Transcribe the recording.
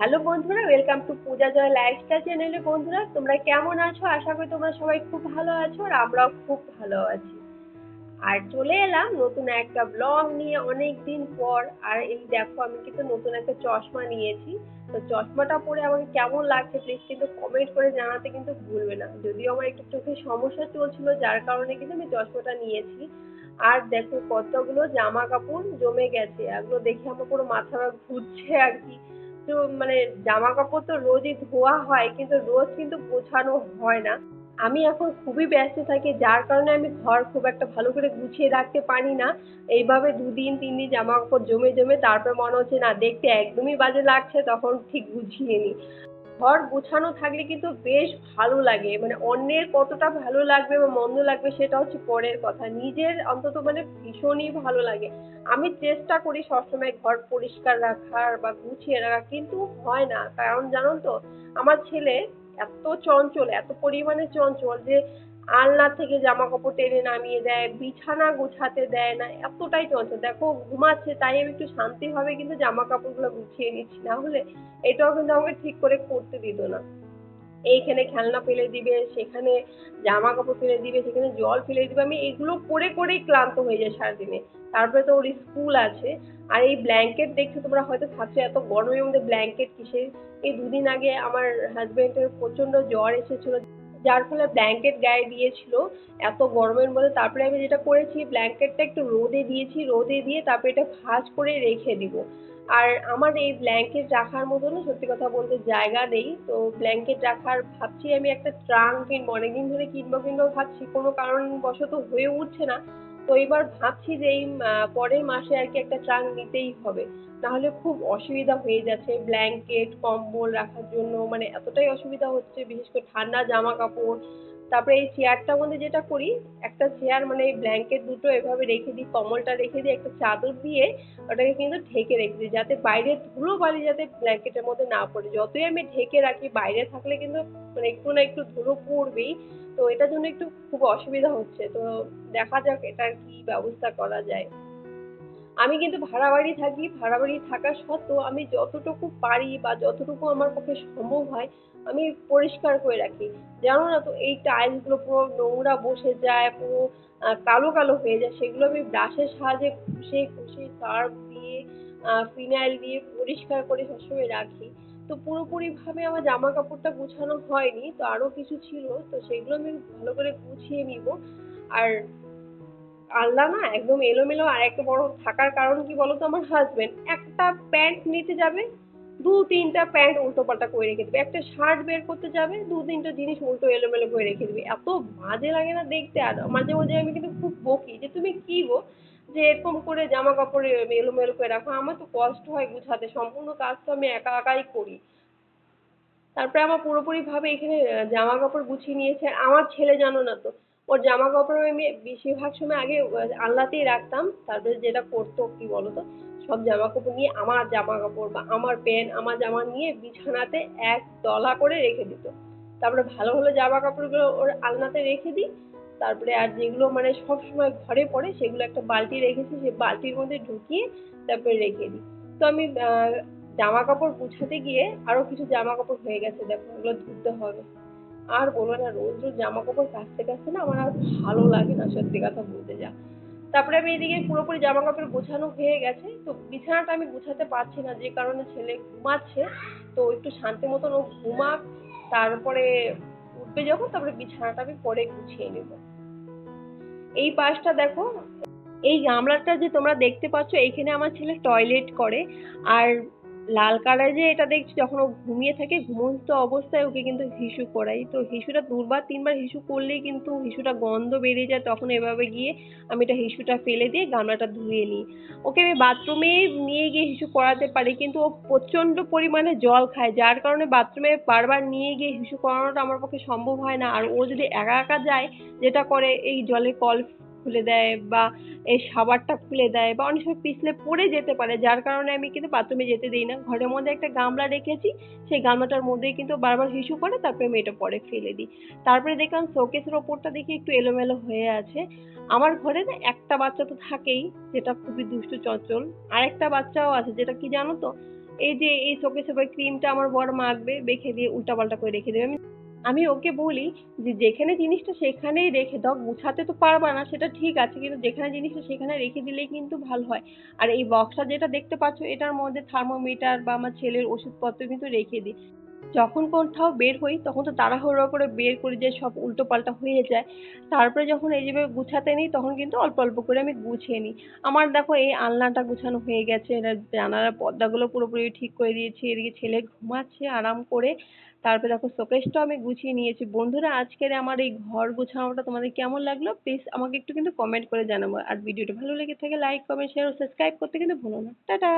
Hello বন্ধুরা welcome to Puja Joy lifestyle চ্যানেলে বন্ধুরা, তোমরা কেমন আছো? আশা করি তোমরা সবাই খুব ভালো আছো আর আমরাও খুব ভালো আছি। আর চলে এলাম নতুন একটা ব্লগ নিয়ে অনেক দিন পর। আর এই দেখো, আমি কিন্তু নতুন একটা চশমা নিয়েছি। তো চশমাটা পরে আমাকে কেমন লাগছে প্লিজ কিন্তু কমেন্ট করে জানাতে কিন্তু ভুলবে না। যদিও আমার একটু চোখের সমস্যা চলছিল, যার কারণে কিন্তু আমি চশমাটা নিয়েছি। আর দেখো কতগুলো জামা কাপড় জমে গেছে। এগুলো দেখে আমার পুরো মাথা ঘুরছে আর কি। তো মানে জামা কাপড় তো রোজই ধোয়া হয়, কিন্তু রোজ কিন্তু গোছানো হয় না। আমি এখন খুবই ব্যস্ত থাকি, যার কারণে আমি ঘর খুব একটা ভালো করে গুছিয়ে রাখতে পারি না। এইভাবে দুদিন তিন দিন জামা কাপড় জমে জমে তারপর মনে হচ্ছে, না, দেখতে একদমই বাজে লাগছে তখন ঠিক গুছিয়ে নিই। ঘর গোছানো থাকলে কিন্তু বেশ ভালো লাগে। মানে অন্যের কতটা ভালো লাগবে বা মন্দ লাগবে সেটা হচ্ছে পরের কথা। নিজের অন্তত মানে ভীষণই ভালো লাগে। আমি চেষ্টা করি সবসময় ঘর পরিষ্কার রাখার বা গুছিয়ে রাখার, কিন্তু হয় না। কারণ জানো তো, আমার ছেলে এত চঞ্চল, এত পরিমাণে চঞ্চল যে আলনা থেকে জামা কাপড় টেনে নামিয়ে দেয়, বিছানা গোছাতে দেয় না, এতটাই চঞ্চল। দেখো, ঘুমাচ্ছে, তাই আমি একটু শান্তিভাবে কিন্তু জামা কাপড়গুলো গুছিয়ে নিচ্ছি, না হলে এটাও কিন্তু আমাকে ঠিক করে করতে দিত না। এইখানে খেলনা ফেলে দিবে, সেখানে জামা কাপড় ফেলে দিবে, সেখানে জল ফেলে দিবে, আমি এগুলো করে করেই ক্লান্ত হয়ে যাই সারাদিনে। তারপরে তো ওর স্কুল আছে, আর এই ব্ল্যাঙ্কেট দেখছ তোমরা, হয়তো ভাবছ এত গরমের মধ্যে ব্ল্যাঙ্কেট কিসের? এই দুদিন আগে আমার হাজবেন্ডের প্রচণ্ড জ্বর এসেছিল। যার ফলে ব্ল্যাঙ্কেট গায়ে দিয়েছিল এত গরমের মধ্যে। তারপরে আমি যেটা করেছি ব্ল্যাঙ্কেটটা একটু রোদে দিয়েছি, রোদে দিয়ে তারপরে এটা ভাঁজ করে রেখে দিব। আর আমার এই ব্ল্যাঙ্কেট রাখার মতো না সত্যি কথা বলতে জায়গা নেই। তো ব্ল্যাঙ্কেট রাখার ভাবছি আমি একটা ট্রাঙ্ক কিনবো। অনেকদিন ধরে কিনবো কিনবো ভাবছি। কোনো কারণবশত হয়ে উঠছে না। তো এবার ভাবছি যে এই পরের মাসে আর কি একটা ট্রাঙ্ক নিতেই হবে। নাহলে খুব অসুবিধা হয়ে যাচ্ছে ব্ল্যাঙ্কেট, কম্বল রাখার জন্য মানে এতটাই অসুবিধা হচ্ছে, বিশেষ করে ঠান্ডা জামা কাপড় তারপরে এই চেয়ারটার মধ্যে যেটা করি, একটা চেয়ার মানে এই ব্ল্যাঙ্কেট দুটো এভাবে রেখে দিই কম্বলটা রেখে দিই, একটা চাদর দিয়ে ওটাকে কিন্তু ঢেকে রেখে দিই, যাতে বাইরে ধুলো বালি যাতে ব্ল্যাঙ্কেটের মধ্যে না পড়ে। যতই আমি ঢেকে রাখি, বাইরে থাকলে কিন্তু মানে একটু না একটু ধুলো পড়বেই। তো এটার জন্য একটু খুব অসুবিধা হচ্ছে। তো দেখা যাক এটার কি ব্যবস্থা করা যায়। আমি কিন্তু ভাড়া বাড়ি থাকি ভাড়া বাড়ি থাকা সত্ত্বেও আমি যতটুকু পারি বা যতটুকু আমার পক্ষে সম্ভব হয়, আমি পরিষ্কার করে রাখি। জানো না তো, এই টাইলসগুলো পুরো নোংরা বসে যায়, পুরো কালো কালো হয়ে যায়, সেগুলো আমি ব্রাশের সাহায্যে ঘষে ঘষে সার্ফ দিয়ে ফিনাইল দিয়ে পরিষ্কার করে সবসময় রাখি। তো পুরোপুরিভাবে আমার জামা কাপড়টা গুছানো হয়নি, তো আরও কিছু ছিল, তো সেগুলো আমি ভালো করে গুছিয়ে নিব। আর আল্লাহ না একদম এলোমেলো আর একটা বড় থাকার কারণ কি বলতো আমার হাজবেন্ড একটা প্যান্ট নিতে যাবে, দু তিনটা প্যান্ট উল্টো পাল্টা করে রেখে দেবে। একটা শার্ট বের করতে যাবে, দু তিনটা জিনিস উল্টো এলোমেলো করে রেখে দেবে। এত বাজে লাগে না দেখতে। আর মাঝে মাঝে আমি কিন্তু খুব বকি যে, তুমি কি গো? যে এরকম করে জামা কাপড় এলোমেলো করে রাখো। আমার তো কষ্ট হয় গুছাতে। সম্পূর্ণ কাজ তো আমি একা একাই করি। তারপরে আমার পুরোপুরি ভাবে এখানে জামা কাপড় গুছিয়ে নিয়েছে। আমার ছেলে জানো না তো ওর জামা কাপড় আমি বেশিরভাগ সময় আগে আলনাতেই রাখতাম। তারপরে যেটা করতো কি বলতো? সব জামা কাপড় নিয়ে আমার জামা কাপড় বা আমার প্যান্ট, আমার জামা নিয়ে বিছানাতে এক দলা করে রেখে দিত। তারপরে ভালো ভালো জামা কাপড়গুলো ওর আলনাতে রেখে দিই। তারপরে আর যেগুলো মানে সব সময় ঘরে পড়ে সেগুলো একটা বালতি রেখেছি, সে বালতির মধ্যে ঢুকিয়ে তারপরে রেখে দিই। তো আমি জামা কাপড় গুছাতে গিয়ে আরও কিছু জামা কাপড় হয়ে গেছে। দেখো, ওগুলো ধুতে হবে। আর বলব না, রোজ রোজ জামা কাপড় কাচতে কাচতে না আমার আর ভালো লাগে না সত্যি কথা বলতে যা। তারপরে আমি এদিকে পুরোপুরি জামা কাপড় গোছানো হয়ে গেছে, তো বিছানাটা আমি গুছাতে পারছি না, যে কারণে ছেলে ঘুমাচ্ছে, তো একটু শান্তি মতন ও ঘুমাক, তারপরে উঠবে যখন, তারপরে বিছানাটা আমি পরে গুছিয়ে নেব। এই পাশটা দেখো, এই গামলাটা যে তোমরা দেখতে পাচ্ছ এইখানে আমার ছেলে টয়লেট করে, আর লাল কালার যে এটা দেখছি, যখন ও ঘুমিয়ে থাকে, ঘুমন্ত অবস্থায় ওকে কিন্তু হিসু করাই তো হিসুটা দুবার, তিনবার হিসু করলেই কিন্তু হিসুটা গন্ধ বেরিয়ে যায়। তখন এভাবে গিয়ে আমি এটা হিসুটা ফেলে দিয়ে গামলাটা ধুয়ে নিই। ওকে আমি বাথরুমে নিয়ে গিয়ে হিসু করাতে পারি, কিন্তু ও প্রচণ্ড পরিমাণে জল খায়। যার কারণে বাথরুমে বারবার নিয়ে গিয়ে হিসু করানোটা আমার পক্ষে সম্ভব হয় না। আর ও যদি একা একা যায়, যেটা করে, এই জলে কল খুলে দেয় বা এই সাবারটা খুলে দেয় বা অনেক সময় পিছলে পড়ে যেতে পারে, যার কারণে আমি কিন্তু বাথরুমে যেতে দিই না। ঘরের মধ্যে একটা গামলা রেখেছি, সেই গামলাটার মধ্যেই কিন্তু বারবার হিসু করে তারপরে আমি এটা পরে ফেলে দিই। তারপরে দেখলাম শোকেসের ওপরটা দেখি একটু এলোমেলো হয়ে আছে। আমার ঘরে না একটা বাচ্চা তো থাকেই, যেটা খুবই দুষ্টু চঞ্চল। আর একটা বাচ্চাও আছে, যেটা কি জানো তো? এই যে এই শোকেসে ক্রিমটা আমার বর মাখবে, মেখে দিয়ে উল্টাপাল্টা করে রেখে দেবে। আমি আমি ওকে বলি যে, যেখানে জিনিসটা সেখানেই রেখে দাও, গুছাতে তো পারবা না, সেটা ঠিক আছে, কিন্তু যেখানে জিনিসটা সেখানে রেখে দিলেই কিন্তু ভালো হয়। আর এই বক্সটা যেটা দেখতে পাচ্ছ, এটার মধ্যে থার্মোমিটার বা আমার ছেলের ওষুধপত্র কিন্তু রেখে দিই। যখন কোথাও বের হই, তখন তো তাড়াহুড়ো করে বের করে যে, সব উল্টো পাল্টা হয়ে যায়। তারপরে যখন এই যেভাবে গুছাতে নিই, তখন কিন্তু অল্প অল্প করে আমি গুছিয়ে নিই। আমার দেখো, এই আলনাটা গুছানো হয়ে গেছে এটা জানালার পর্দাগুলো পুরোপুরি ঠিক করে দিয়েছি, এদিকে ছেলে ঘুমাচ্ছে, আরাম করে তারপরে দেখো শোকেসটাও আমি গুছিয়ে নিয়েছি। বন্ধুরা, আজকের আমার এই ঘর গোছানোটা তোমাদের কেমন লাগল? প্লিজ আমাকে একটু কিন্তু কমেন্ট করে জানাব। আর ভিডিওটা ভালো লেগে থাকে লাইক কমেন্ট শেয়ার ও সাবস্ক্রাইব করতে কিন্তু ভুলো না। টাটা!